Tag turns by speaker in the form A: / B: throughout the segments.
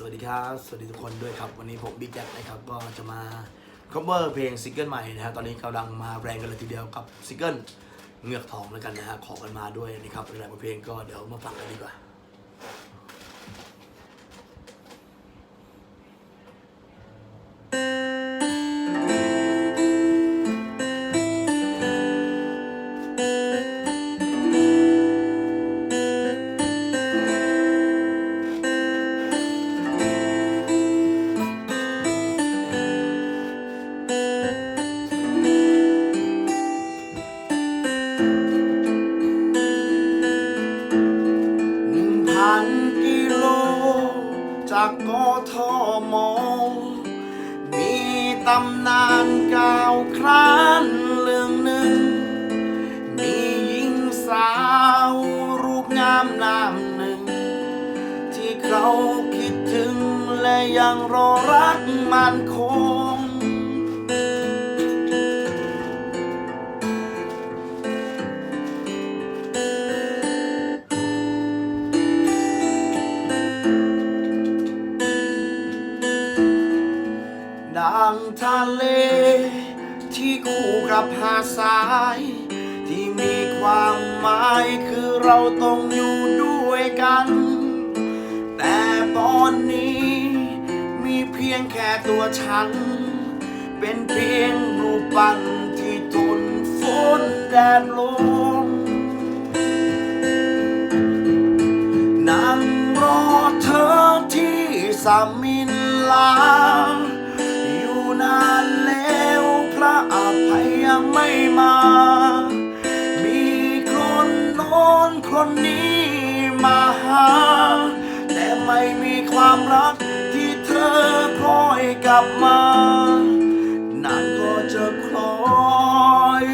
A: สวัสดีครับ สวัสดีทุกคนด้วยครับวันนี้ผมบิ๊กแจ็คนะครับก็จะมา cover เพลงซิงเกิลใหม่นะฮะตอนนี้กำลังมาแรงกันเลยทีเดียวกับซิงเกิลเงือกทองแล้วกันนะฮะขอกันมาด้วยนะครับหลายๆเพลงก็เดี๋ยวมาฟังกันดีกว่า จากกทม มีตำนานกล่าวครานเรื่องหนึ่ง มีหญิงสาวรูปงามนามหนึ่ง ที่เขาคิดถึงและยังรอรักมันค ดังทะเล ที่คู่กับหาดทราย ที่มีความหมายคือเราต้องอยู่ด้วยกัน แต่ตอนนี้ มีเพียงแค่ตัวฉัน เป็นเพียงรูปปั้นที่ทนฝนแดดลมนั่งรอเธอที่สามินลา ไม่มา มีคนโน้นคนนี้มาหา แต่ไม่มีความรักที่เธอคอยกลับมานานก็จะคล้อย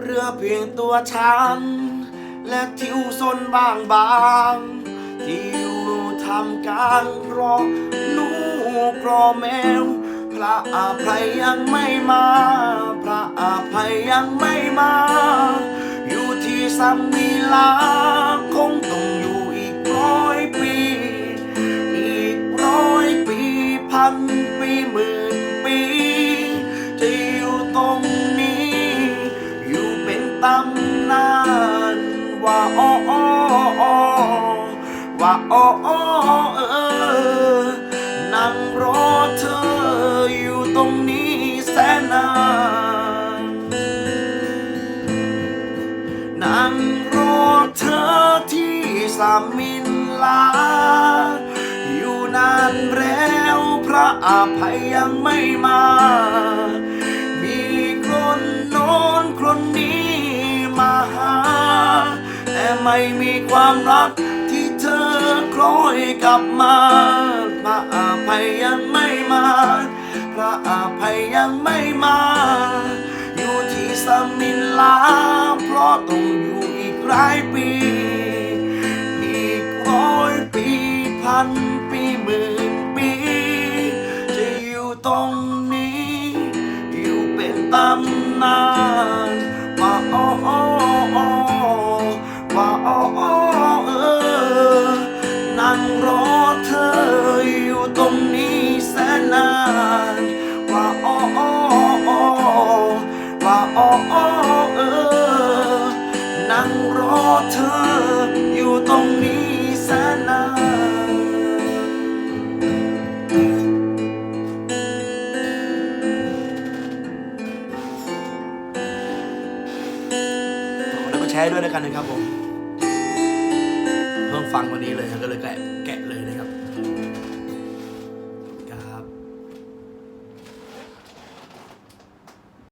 A: เรือเพียงตัวฉันและทิวซนบางบางๆที่อยู่ ทำกลางรอลูกรอแมว พระอภัยยังไม่มา พระอภัยยังไม่มา อยู่ที่สัมมีลาคงต้องอยู่อีกร้อยปี อีกร้อยปีพันปีหมื่นปีจะอยู่ตรงนี้ อยู่เป็นตำนานว่าอ้ออ้ออ้ สามินลา อยู่นานแล้วพระอภัยยังไม่มา มีคนโน้นคนนี้มาหา แต่ไม่มีความรักที่เธอคล้อยกลับมาพระอภัยยังไม่มา พระอภัยยังไม่มา อยู่ที่สามินลา เพราะต้องอยู่อีกหลาย แล้วก็แชร์ด้วยแล้วกันนะครับผมเพิ่งฟังวันนี้เลยก็เลยแกะแกะเลยนะครับ